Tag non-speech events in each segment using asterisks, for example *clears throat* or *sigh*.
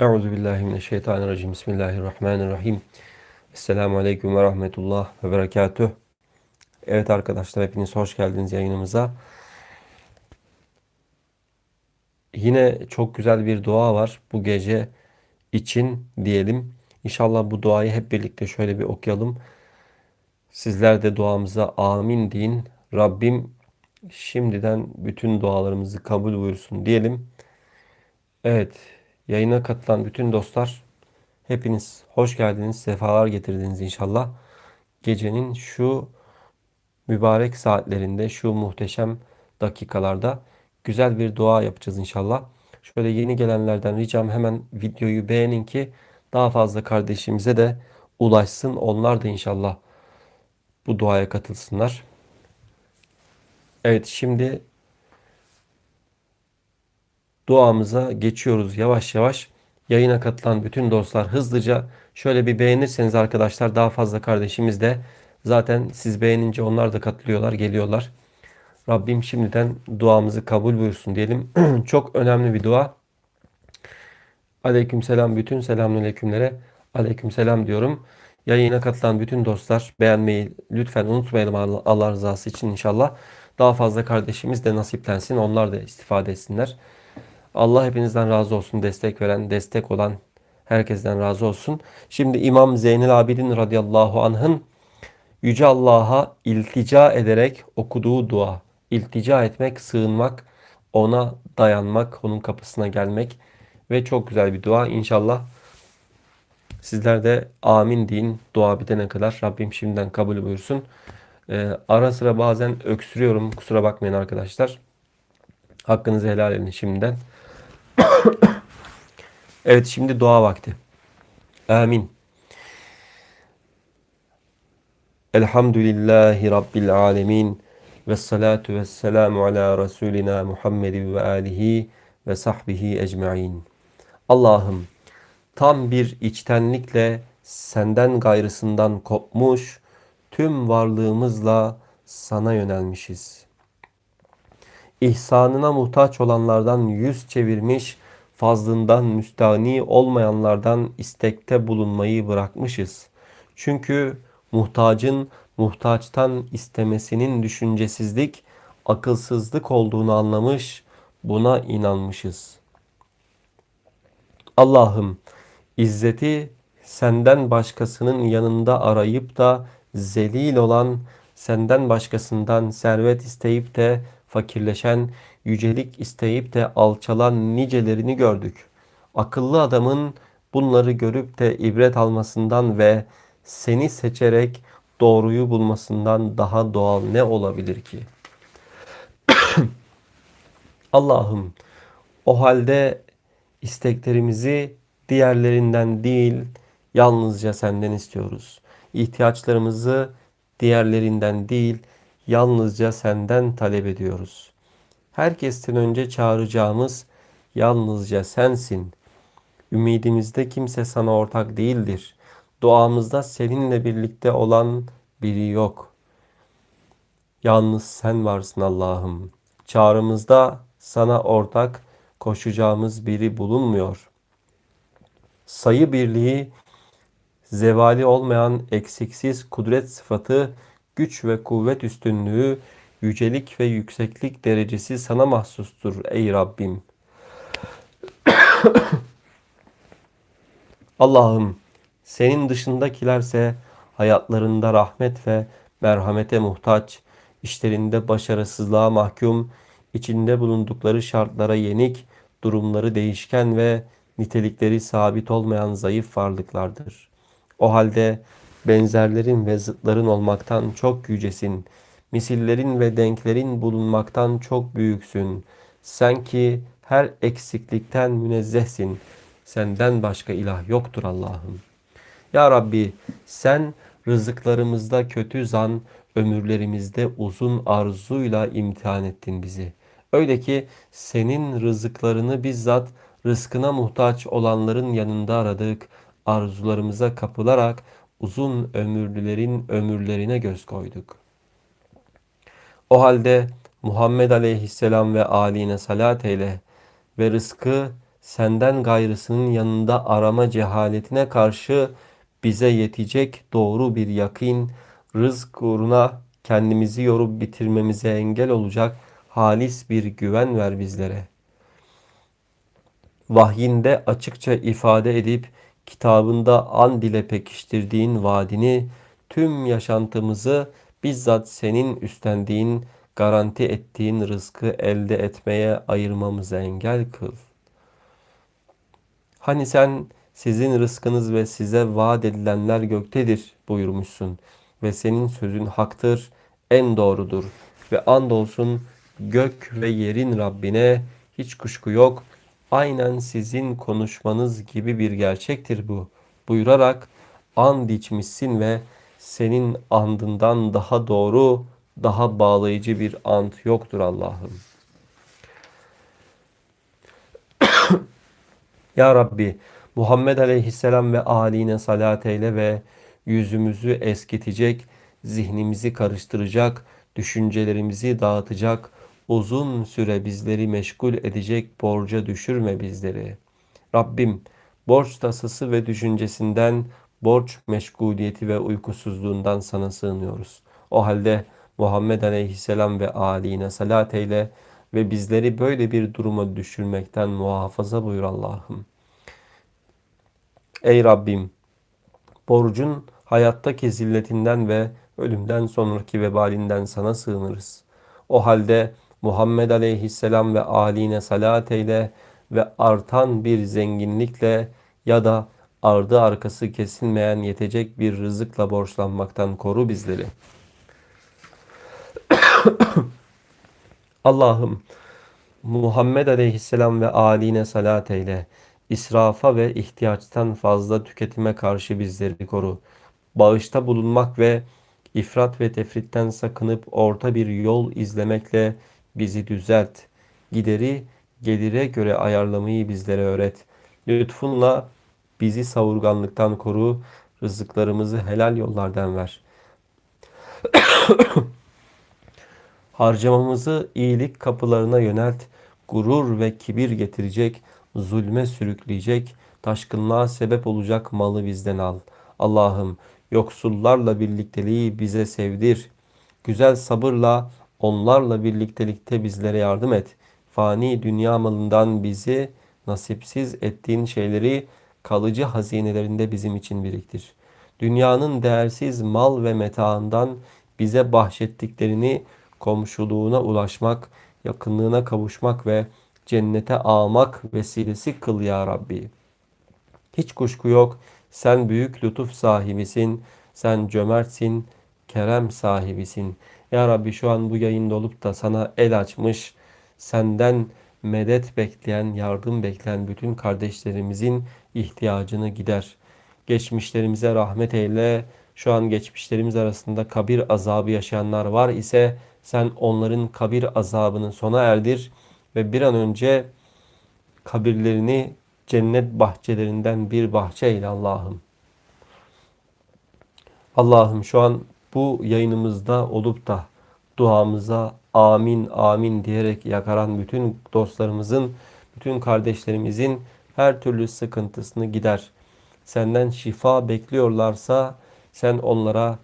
Euzu billahi mineşşeytanirracim. Bismillahirrahmanirrahim. Esselamu aleyküm ve rahmetullah ve berekatüh. Evet arkadaşlar hepiniz hoş geldiniz yayınımıza. Yine çok güzel bir dua var bu gece için diyelim. İnşallah bu duayı hep birlikte şöyle bir okuyalım. Sizler de duamıza amin deyin. Rabbim şimdiden bütün dualarımızı kabul buyursun diyelim. Evet, yayına katılan bütün dostlar hepiniz hoş geldiniz, sefalar getirdiniz inşallah. Gecenin şu mübarek saatlerinde, şu muhteşem dakikalarda güzel bir dua yapacağız inşallah. Şöyle yeni gelenlerden ricam hemen videoyu beğenin ki daha fazla kardeşimize de ulaşsın. Onlar da inşallah bu duaya katılsınlar. Evet şimdi duamıza geçiyoruz yavaş yavaş. Yayına katılan bütün dostlar hızlıca şöyle bir beğenirseniz arkadaşlar daha fazla kardeşimiz de zaten siz beğenince onlar da katılıyorlar, geliyorlar. Rabbim şimdiden duamızı kabul buyursun diyelim. *clears throat* Çok önemli bir dua. Aleyküm selam bütün selamünaleykümlere. Aleyküm selam diyorum. Yayına katılan bütün dostlar beğenmeyi lütfen unutmayalım Allah rızası için inşallah. Daha fazla kardeşimiz de nasiplensin. Onlar da istifade etsinler. Allah hepinizden razı olsun. Destek veren, destek olan herkesten razı olsun. Şimdi İmam Zeynel Abidin radıyallahu anh'ın Yüce Allah'a iltica ederek okuduğu dua. İltica etmek, sığınmak, ona dayanmak, onun kapısına gelmek ve çok güzel bir dua. İnşallah sizler de amin deyin dua bitene kadar. Rabbim şimdiden kabul buyursun. Ee, ara sıra bazen öksürüyorum. Kusura bakmayın arkadaşlar. Hakkınızı helal edin şimdiden. Evet şimdi dua vakti. Amin. Elhamdülillahi Rabbil alemin. Ve salatu ve selamu ala Resulina Muhammedin ve alihi ve sahbihi ecma'in. Allah'ım tam bir içtenlikle senden gayrısından kopmuş, tüm varlığımızla sana yönelmişiz. İhsanına muhtaç olanlardan yüz çevirmiş, fazlından müstani olmayanlardan istekte bulunmayı bırakmışız. Çünkü muhtacın muhtaçtan istemesinin düşüncesizlik, akılsızlık olduğunu anlamış, buna inanmışız. Allah'ım izzeti senden başkasının yanında arayıp da zelil olan, senden başkasından servet isteyip de fakirleşen, yücelik isteyip de alçalan nicelerini gördük. Akıllı adamın bunları görüp de ibret almasından ve seni seçerek doğruyu bulmasından daha doğal ne olabilir ki? *clears throat* Allah'ım o halde isteklerimizi diğerlerinden değil yalnızca senden istiyoruz. İhtiyaçlarımızı diğerlerinden değil yalnızca senden talep ediyoruz. Herkesten önce çağıracağımız yalnızca sensin. Ümidimizde kimse sana ortak değildir. Duamızda seninle birlikte olan biri yok. Yalnız sen varsın Allah'ım. Çağrımızda sana ortak koşacağımız biri bulunmuyor. Sayı birliği, zevali olmayan eksiksiz kudret sıfatı, güç ve kuvvet üstünlüğü, yücelik ve yükseklik derecesi sana mahsustur ey Rabbim. *coughs* Allah'ım senin dışındakilerse hayatlarında rahmet ve merhamete muhtaç, işlerinde başarısızlığa mahkum, içinde bulundukları şartlara yenik, durumları değişken ve nitelikleri sabit olmayan zayıf varlıklardır. O halde benzerlerin ve zıtların olmaktan çok yücesin. Misillerin ve denklerin bulunmaktan çok büyüksün. Sen ki her eksiklikten münezzehsin. Senden başka ilah yoktur Allah'ım. Ya Rabbi sen rızıklarımızda kötü zan, ömürlerimizde uzun arzuyla imtihan ettin bizi. Öyle ki senin rızıklarını bizzat rızkına muhtaç olanların yanında aradık, arzularımıza kapılarak uzun ömürlülerin ömürlerine göz koyduk. O halde Muhammed Aleyhisselam ve aline salat eyle ve rızkı senden gayrısının yanında arama cehaletine karşı bize yetecek doğru bir yakin, rızk uğruna kendimizi yorup bitirmemize engel olacak halis bir güven ver bizlere. Vahyinde açıkça ifade edip kitabında an dile pekiştirdiğin vaadini tüm yaşantımızı bizzat senin üstlendiğin, garanti ettiğin rızkı elde etmeye ayırmamıza engel kıl. Hani sen sizin rızkınız ve size vaat edilenler göktedir buyurmuşsun ve senin sözün haktır, en doğrudur ve andolsun gök ve yerin Rabbine hiç kuşku yok. Aynen sizin konuşmanız gibi bir gerçektir bu. Buyurarak and içmişsin ve senin andından daha doğru, daha bağlayıcı bir ant yoktur Allah'ım. *coughs* ya Rabbi Muhammed Aleyhisselam ve aline salat eyle ve yüzümüzü eskitecek, zihnimizi karıştıracak, düşüncelerimizi dağıtacak, uzun süre bizleri meşgul edecek borca düşürme bizleri. Rabbim borç tasası ve düşüncesinden, borç meşguliyeti ve uykusuzluğundan sana sığınıyoruz. O halde Muhammed Aleyhisselam ve aline salat eyle ve bizleri böyle bir duruma düşürmekten muhafaza buyur Allah'ım. Ey Rabbim borcun hayattaki zilletinden ve ölümden sonraki vebalinden sana sığınırız. O halde Muhammed Aleyhisselam ve aline salat eyle ve artan bir zenginlikle ya da ardı arkası kesilmeyen yetecek bir rızıkla borçlanmaktan koru bizleri. *coughs* Allah'ım Muhammed Aleyhisselam ve aline salat eyle. İsrafa ve ihtiyaçtan fazla tüketime karşı bizleri koru. Bağışta bulunmak ve ifrat ve tefritten sakınıp orta bir yol izlemekle bizi düzelt. Gideri gelire göre ayarlamayı bizlere öğret. Lütfunla bizi savurganlıktan koru. Rızıklarımızı helal yollardan ver. *coughs* Harcamamızı iyilik kapılarına yönelt. Gurur ve kibir getirecek, zulme sürükleyecek, taşkınlığa sebep olacak malı bizden al. Allah'ım yoksullarla birlikteliği bize sevdir. Güzel sabırla onlarla birliktelikte bizlere yardım et. Fani dünya malından bizi nasipsiz ettiğin şeyleri kalıcı hazinelerinde bizim için biriktir. Dünyanın değersiz mal ve metaından bize bahşettiklerini komşuluğuna ulaşmak, yakınlığına kavuşmak ve cennete almak vesilesi kıl ya Rabbi. Hiç kuşku yok. Sen büyük lütuf sahibisin. Sen cömertsin, kerem sahibisin. Ya Rabbi şu an bu yayında olup da sana el açmış, senden medet bekleyen, yardım bekleyen bütün kardeşlerimizin ihtiyacını gider. Geçmişlerimize rahmet eyle. Şu an geçmişlerimiz arasında kabir azabı yaşayanlar var ise sen onların kabir azabını sona erdir ve bir an önce kabirlerini cennet bahçelerinden bir bahçe eyle Allah'ım. Allah'ım şu an bu yayınımızda olup da duamıza amin amin diyerek yakaran bütün dostlarımızın, bütün kardeşlerimizin her türlü sıkıntısını gider. Senden şifa bekliyorlarsa sen onlara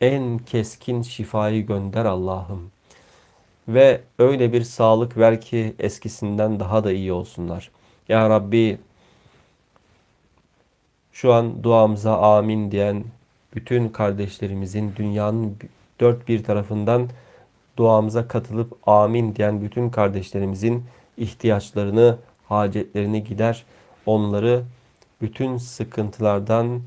en keskin şifayı gönder Allah'ım. Ve öyle bir sağlık ver ki eskisinden daha da iyi olsunlar. Ya Rabbi şu an duamıza amin diyen bütün kardeşlerimizin dünyanın dört bir tarafından duamıza katılıp amin diyen bütün kardeşlerimizin ihtiyaçlarını, hacetlerini gider. Onları bütün sıkıntılardan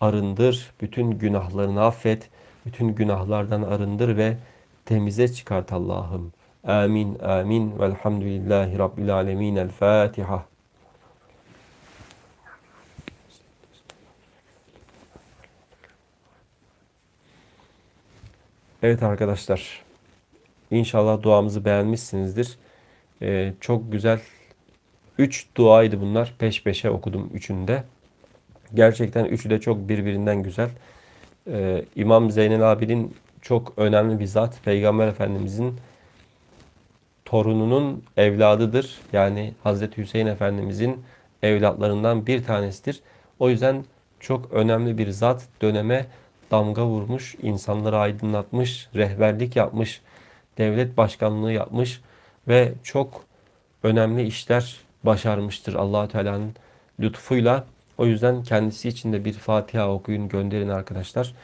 arındır, bütün günahlarını affet, bütün günahlardan arındır ve temize çıkart Allah'ım. Amin, amin. Velhamdülillahi Rabbil alemin. El Fatiha. Evet arkadaşlar. İnşallah duamızı beğenmişsinizdir. Ee, çok güzel 3 duaydı bunlar. Peş peşe okudum üçünde. Gerçekten üçü de çok birbirinden güzel. Ee, İmam Zeynel Abidin çok önemli bir zat. Peygamber Efendimizin torununun evladıdır. Yani Hazreti Hüseyin Efendimizin evlatlarından bir tanesidir. O yüzden çok önemli bir zat döneme damga vurmuş, insanları aydınlatmış, rehberlik yapmış, devlet başkanlığı yapmış ve çok önemli işler başarmıştır allah Teala'nın lütfuyla. O yüzden kendisi için de bir Fatiha okuyun gönderin arkadaşlar.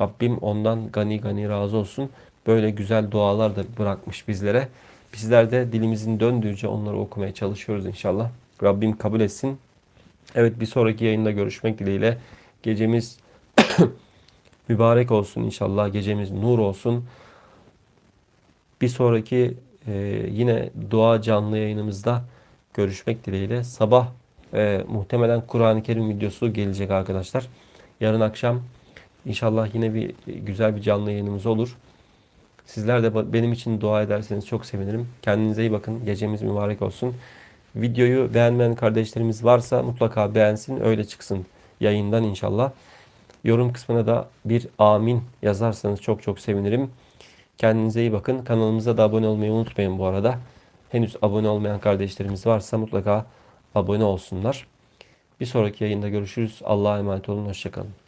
Rabbim ondan gani gani razı olsun. Böyle güzel dualar da bırakmış bizlere. Bizler de dilimizin döndüğünce onları okumaya çalışıyoruz inşallah. Rabbim kabul etsin. Evet bir sonraki yayında görüşmek dileğiyle. Gecemiz *clears throat* mübarek olsun inşallah. Gecemiz nur olsun. Bir sonraki e, yine dua canlı yayınımızda görüşmek dileğiyle. Sabah e, muhtemelen Kur'an-ı Kerim videosu gelecek arkadaşlar. Yarın akşam inşallah yine bir güzel bir canlı yayınımız olur. Sizler de benim için dua ederseniz çok sevinirim. Kendinize iyi bakın. Gecemiz mübarek olsun. Videoyu beğenmeyen kardeşlerimiz varsa mutlaka beğensin. Öyle çıksın yayından inşallah. Yorum kısmına da bir amin yazarsanız çok çok sevinirim. Kendinize iyi bakın. Kanalımıza da abone olmayı unutmayın bu arada. Henüz abone olmayan kardeşlerimiz varsa mutlaka abone olsunlar. Bir sonraki yayında görüşürüz. Allah'a emanet olun. Hoşçakalın.